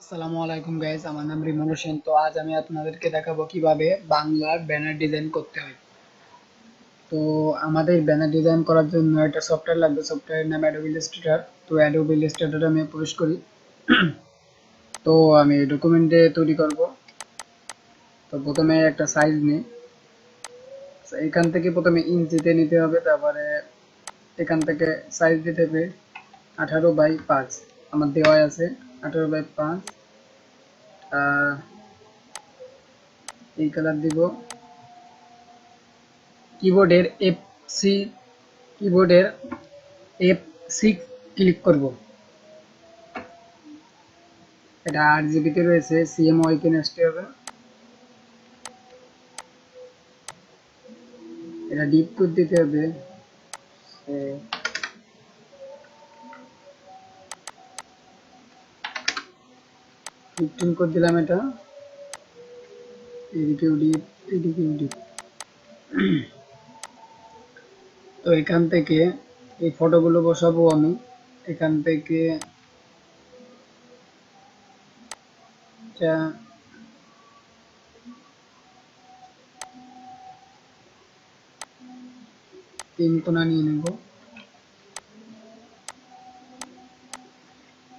আসসালামু আলাইকুম গাইস আমার নাম রিমন হোসেন। তো আজ আমি আপনাদেরকে দেখাবো কীভাবে বাংলার ব্যানার ডিজাইন করতে হয়। তো আমাদের ব্যানার ডিজাইন করার জন্য একটা সফটওয়্যার লাগবে। সফটওয়্যারের নাম অ্যাডোবি ইলাস্ট্রেটর তো অ্যাডোবি ইলাস্ট্রেটর আমি প্রবেশ করি। তো আমি ডকুমেন্টে তৈরি করব। তো প্রথমে একটা সাইজ নিই। এখান থেকে প্রথমে ইঞ্চিতে নিতে হবে। তারপরে এখান থেকে সাইজ দিতে হবে আঠারো বাই পাঁচ। আমার দেওয়াই আছে, আঠারো বাই পাঁচ। এই কালার দিব কিবোর্ডের এফ সি কিবোর্ডের এফ সিক্স ক্লিক করব। এটা আট জিবিতে রয়েছে সিএম ওয়াইকে আসতে হবে। এটা ডিপ কোড দিতে হবে। ফিফটিন কোড দিলাম এটা। এদিকেও ডিপ এদিকেও ডিপ তো এখান থেকে এই ফটোগুলো বসাবো আমি। এখান থেকে তিন কোনা নিয়ে নেব।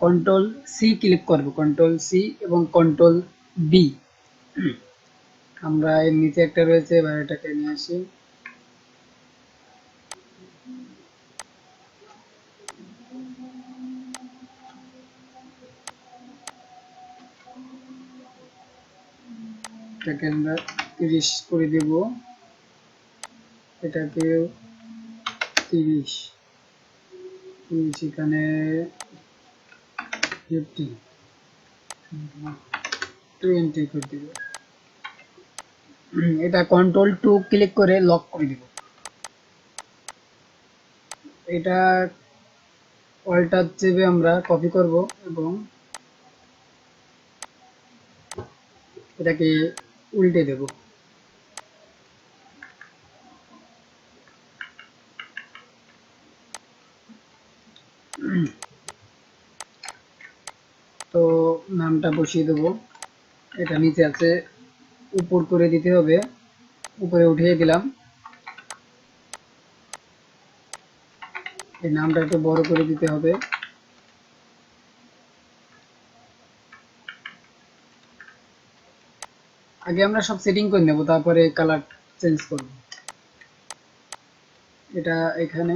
কন্ট্রোল সি ক্লিক করব কন্ট্রোল সি এবং কন্ট্রোল বি আমরা এর নিচে একটা রয়েছে, এবার এটাকে নিয়ে আসি। এটাকে আমরা তিরিশ করে দেব। এটাকে তিরিশ। তিরিশ এখানে ফিফটি টোয়েন্টি করে দিব এটা কন্ট্রোল টু ক্লিক করে লক করে দিব। এটা অল্টার চেপে আমরা কপি করব এবং এটাকে উল্টে দেব। তো নামটা বসিয়ে দেব। এটা নিচে আছে, উপর করে দিতে হবে। উপরে উঠিয়ে দিলাম। এই নামটা একটু বড় করে দিতে হবে। আগে আমরা সব সেটিং করে নেব, তারপরে কালার চেঞ্জ করব। এটা এখানে।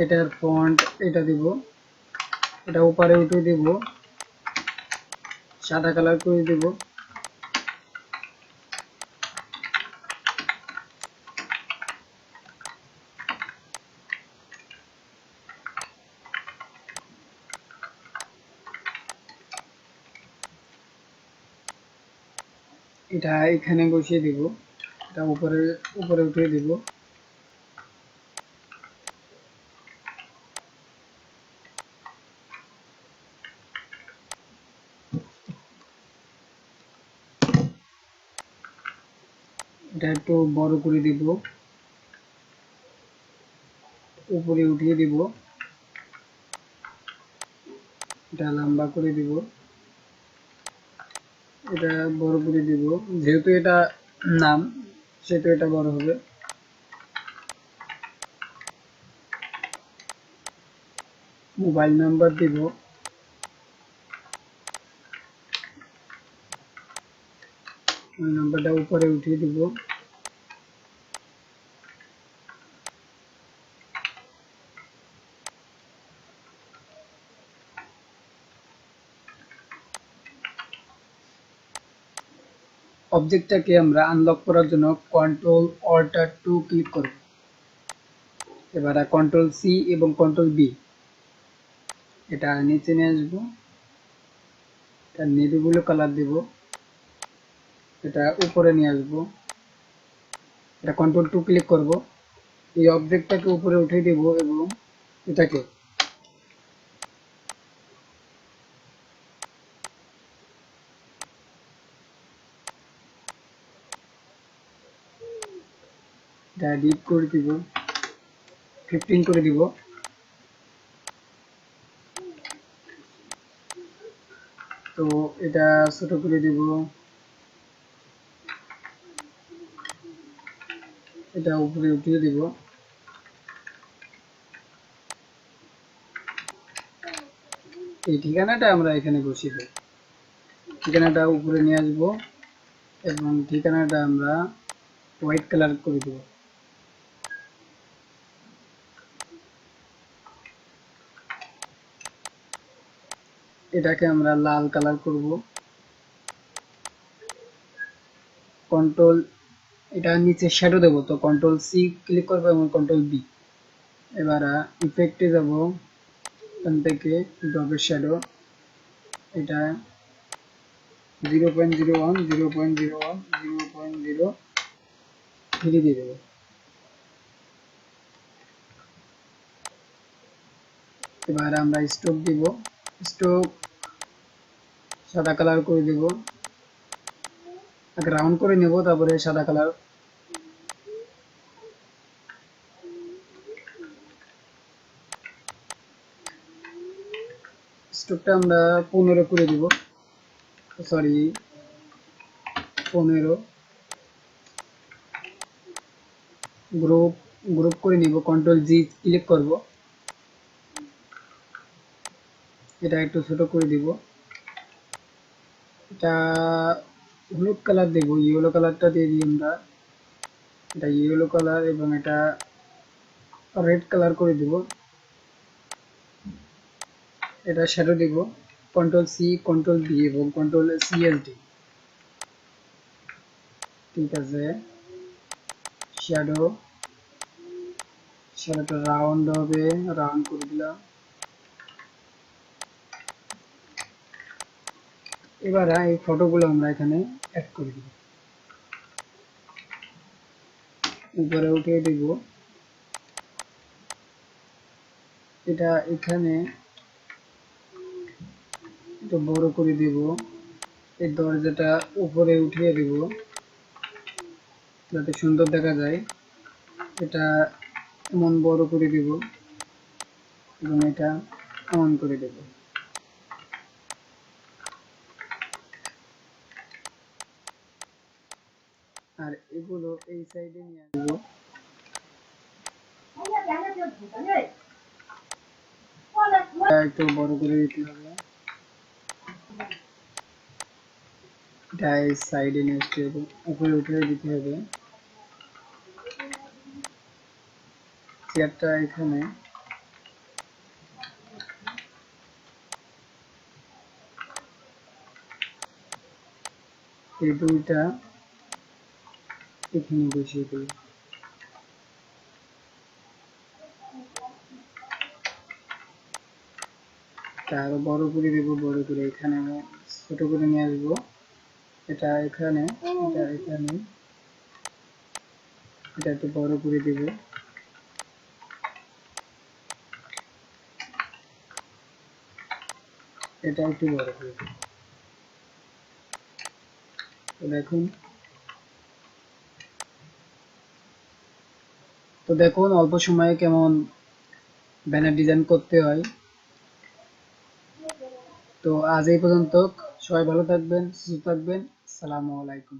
এটার ফন্ট এটা দিব, এটা উপরে উঠে দিব, সাদা কালার করে দিব। এটা এখানে বসিয়ে দিব, এটা উপরে উপরে উঠিয়ে দিব। এটা একটু বড় করে দিব। উপরে উঠিয়ে দিব। এটা লম্বা করে দিব। এটা বড় করে দিব। যেহেতু এটা নাম, সেহেতু এটা বড় হবে। মোবাইল নাম্বার দিব। নাম্বারটা উপরে উঠিয়ে দিব। অবজেক্টটাকে আমরা আনলক করার জন্য কন্ট্রোল অল্টার টু ক্লিক করব। এবার কন্ট্রোল সি এবং কন্ট্রোল বি এটা নিচে নিয়ে আসব। এটা নেভি ব্লু কালার দেব। এটা উপরে নিয়ে আসব। এটা কন্ট্রোল টু ক্লিক করব। এই অবজেক্টটাকে উপরে উঠিয়ে দেব এবং এটাকে এটা ডিপ করে দিব। ফিফটিন করে দিব। তো এটা ছোট করে দিব। এটা উপরে উঠিয়ে দিব। এই ঠিকানাটা আমরা এখানে বসিয়ে দেব। ঠিকানাটা উপরে নিয়ে আসব এবং ঠিকানাটা আমরা হোয়াইট কালার করে দেব। এটাকে আমরা লাল কালার করব। কন্ট্রোল এটা নিচে শ্যাডো দেবো, তো কন্ট্রোল সি ক্লিক করব এবং কন্ট্রোল বি এবার ইফেক্টে যাব, এখান থেকে ড্রপের শ্যাডো এটা zero point zero one zero point zero one zero point zero three দিয়ে দেবো। এবার আমরা স্টোক দিব স্টোক সাদা কালার করে দেব। রাউন্ড করে নেব, তারপরে সাদা কালার স্টোকটা আমরা পনেরো করে দিব। সরি পনেরো। গ্রুপ গ্রুপ করে নিব কন্ট্রোল জি ক্লিক করব। এটা একটু ছোট করে দিব। এটা হলুদ কালার দেব ইয়েলো কালারটা দিয়ে দিই আমরা। এটা ইয়েলো কালার এবং এটা রেড কালার করে দিব। এটা শ্যাডো দিব কন্ট্রোল সি কন্ট্রোল বি এবং কন্ট্রোল সিএসডি ঠিক আছে। শ্যাডো শ্যাডোটা রাউন্ড হবে রাউন্ড করে দিলাম। এবার এই ফটোগুলো আমরা এখানে অ্যাড করে দিব। উপরে উঠিয়ে দিব। এটা এখানে একটু বড় করে দিব। এই দরজাটা উপরে উঠিয়ে দিব, যাতে সুন্দর দেখা যায়। এটা এমন বড় করে দিব এবং এটা অন করে দেব। আর এগুলো এই সাইডে নিয়ে আসব। একটু বড় করে দিতে হবে। সাইডে নিয়ে আসতে হবে। উপরে উঠে দিতে হবে। চেয়ারটা এখানে। এই দুইটা এখানে বসিয়ে দেব আরও বড় করে দেব, বড় করে। এখানে ছোট করে নিয়ে আসব। এটা এখানে এটা এখানে। এটা একটু বড় করে দেব। এটা একটু বড় করে দেব। তো দেখুন তো দেখুন, অল্প সময়ে কেমন ব্যানার ডিজাইন করতে হয়। তো আজ এই পর্যন্ত সবাই ভালো থাকবেন, সুস্থ থাকবেন। সালামু আলাইকুম।